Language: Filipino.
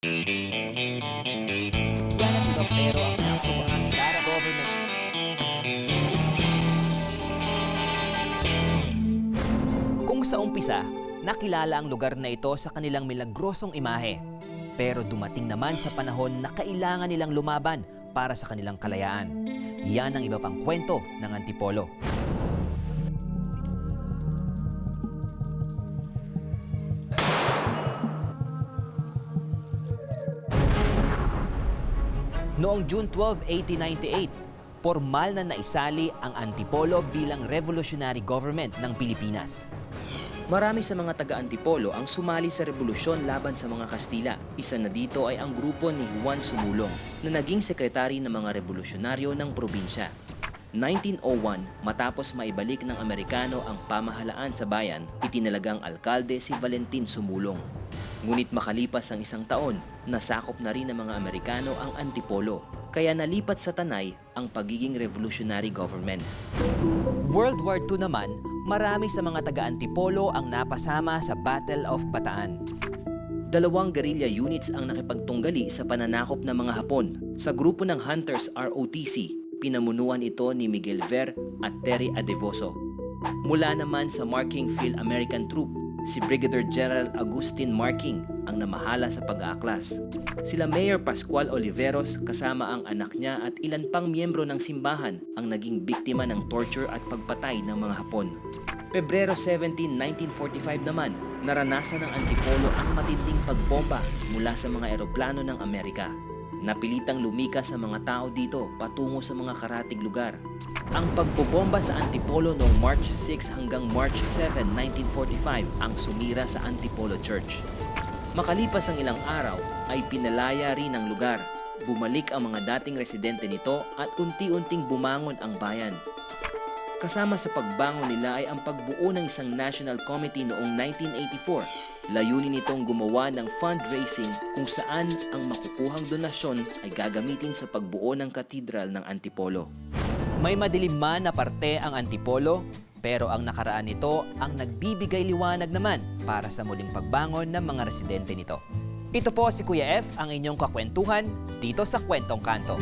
Yan ang pero ang naaprubahan ng Lara government. Kung sa umpisa, nakilala ang lugar na ito sa kanilang milagrosong imahe. Pero dumating naman sa panahon na kailangan nilang lumaban para sa kanilang kalayaan. Yan ang iba pang kwento ng Antipolo. Noong June 12, 1898, formal na naisali ang Antipolo bilang revolutionary government ng Pilipinas. Marami sa mga taga-Antipolo ang sumali sa revolusyon laban sa mga Kastila. Isa na dito ay ang grupo ni Juan Sumulong na naging sekretary ng mga revolusyonaryo ng probinsya. 1901, matapos maibalik ng Amerikano ang pamahalaan sa bayan, itinalagang alkalde si Valentin Sumulong. Ngunit makalipas ang isang taon, nasakop na rin ng mga Amerikano ang Antipolo, kaya nalipat sa Tanay ang pagiging revolutionary government. World War II naman, marami sa mga taga-Antipolo ang napasama sa Battle of Bataan. Dalawang guerrilla units ang nakipagtunggali sa pananakop ng mga Hapon. Sa grupo ng Hunters ROTC, pinamunuan ito ni Miguel Ver at Terry Adevoso. Mula naman sa Marking Field American Troop, si Brigadier General Agustin Marking ang namahala sa pag-aaklas. Sila Mayor Pascual Oliveros kasama ang anak niya at ilan pang miyembro ng simbahan ang naging biktima ng torture at pagpatay ng mga Hapon. Pebrero 17, 1945 naman, naranasan ng Antipolo ang matinding pagbomba mula sa mga eroplano ng Amerika. Napilitang lumikas sa mga tao dito patungo sa mga karatig lugar. Ang pagbobomba sa Antipolo noong March 6 hanggang March 7, 1945 ang sumira sa Antipolo Church. Makalipas ang ilang araw ay pinalaya rin ang lugar. Bumalik ang mga dating residente nito at unti-unting bumangon ang bayan. Kasama sa pagbangon nila ay ang pagbuo ng isang national committee noong 1984. Layunin nitong gumawa ng fundraising kung saan ang makukuhang donasyon ay gagamitin sa pagbuo ng katedral ng Antipolo. May madilim man na parte ang Antipolo, pero ang nakaraan nito ang nagbibigay liwanag naman para sa muling pagbangon ng mga residente nito. Ito po si Kuya F, ang inyong kakwentuhan dito sa Kwentong Kanto.